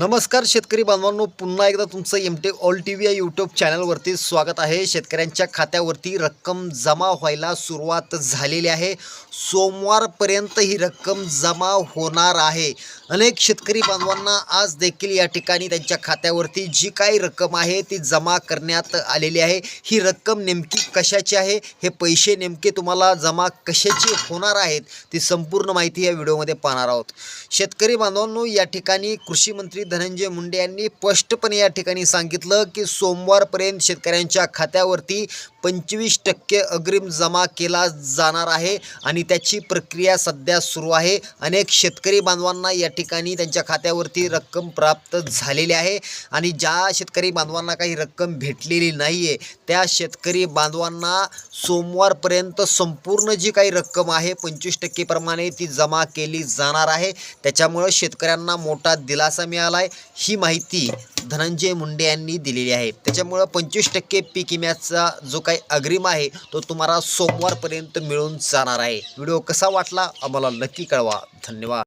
नमस्कार शेतकरी बांधवांनो पुन्हा एकदा तुमचं M tech all T V या यूट्यूब चॅनलवरती स्वागत आहे. शेतकऱ्यांच्या खात्यावरती रक्कम जमा व्हायला सुरुवात झालेली आहे. सोमवारपर्यंत ही रक्कम जमा होणार आहे. अनेक शेतकरी बांधवांना आज देखील या ठिकाणी त्यांच्या खात्यावरती जी काही रक्कम आहे ती जमा करण्यात आलेली आहे. ही रक्कम नेमकी कशाची आहे? हे पैसे नेमके तुम्हाला जमा कशाचे होणार आहेत? ती संपूर्ण माहिती या व्हिडिओमध्ये पाहणार आहोत. शेतकरी बांधवांनो या ठिकाणी कृषी मंत्री धनंजय मुंडे यांनी स्पष्टपणे या ठिकाणी सांगितलं की सोमवारपर्यंत शेतकऱ्यांच्या खात्यावरती पंचवीस टक्के अग्रिम जमा केला जाणार आहे आणि त्याची प्रक्रिया सध्या सुरू आहे. अनेक शेतकरी बांधवांना या ठिकाणी त्यांच्या खात्यावरती रक्कम प्राप्त झालेली आहे आणि ज्या शेतकरी बांधवांना काही रक्कम भेटलेली नाही आहे त्या शेतकरी बांधवांना सोमवारपर्यंत संपूर्ण जी काही रक्कम आहे पंचवीस टक्केप्रमाणे ती जमा केली जाणार आहे. त्याच्यामुळं शेतकऱ्यांना मोठा दिलासा मिळाला आहे ही माहिती धनंजय मुंडे यांनी दिलेली आहे. त्याच्यामुळं पंचवीस टक्के पीक विम्याचा जो काही अग्रिम आहे तो तुम्हाला सोमवारपर्यंत मिळून जाणार आहे. व्हिडिओ कसा वाटला आम्हाला नक्की कळवा. धन्यवाद.